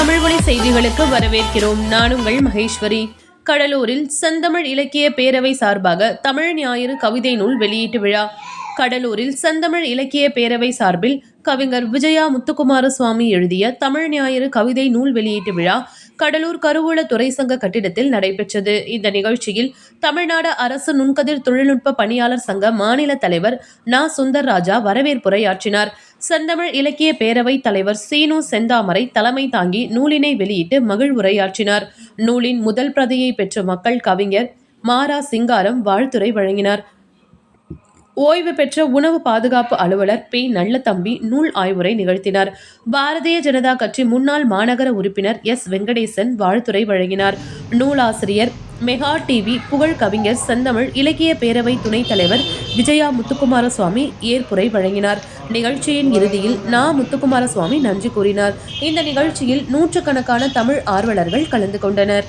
தமிழ்மொழி செய்திகளுக்கு வரவேற்கிறோம். நான் உங்கள் மகேஸ்வரி. கடலூரில் செந்தமிழ் இலக்கிய பேரவை சார்பாக தமிழ் ஞாயிறு கவிதை நூல் வெளியீட்டு விழா. கடலூரில் செந்தமிழ் இலக்கிய பேரவை சார்பில் கவிஞர் விஜயா முத்துக்குமார சுவாமி எழுதிய தமிழ் ஞாயிறு கவிதை நூல் வெளியீட்டு விழா கடலூர் கருவூல துறை சங்க கட்டிடத்தில் நடைபெற்றது. இந்த நிகழ்ச்சியில் தமிழ்நாடு அரசு நுண்கதிர் தொழில்நுட்ப பணியாளர் சங்க மாநில தலைவர் நா. சுந்தர்ராஜா வரவேற்புரையாற்றினார். செந்தமிழ் இலக்கிய பேரவை தலைவர் சீனு செந்தாமரை தலைமை தாங்கி நூலினை வெளியிட்டு மகிழ்வுரையாற்றினார் நூலின் முதல் பிரதியை பெற்ற மக்கள் கவிஞர் மாரா சிங்காரம் வாழ்த்துரை வழங்கினார். ஓய்வு பெற்ற உணவு பாதுகாப்பு அலுவலர் பி. நல்லதம்பி நூல் ஆய்வுரை நிகழ்த்தினார். பாரதிய ஜனதா கட்சி முன்னாள் மாநகர உறுப்பினர் எஸ். வெங்கடேசன் வாழ்த்துரை வழங்கினார். நூலாசிரியர் மெகா டிவி புகழ் கவிஞர் செந்தமிழ் இலக்கிய பேரவை துணைத் தலைவர் விஜயா முத்துக்குமார சுவாமி ஏற்புரை வழங்கினார். நிகழ்ச்சியின் இறுதியில் நா. முத்துக்குமார சுவாமி நன்றி கூறினார். இந்த நிகழ்ச்சியில் நூற்றுக்கணக்கான தமிழ் ஆர்வலர்கள் கலந்து கொண்டனர்.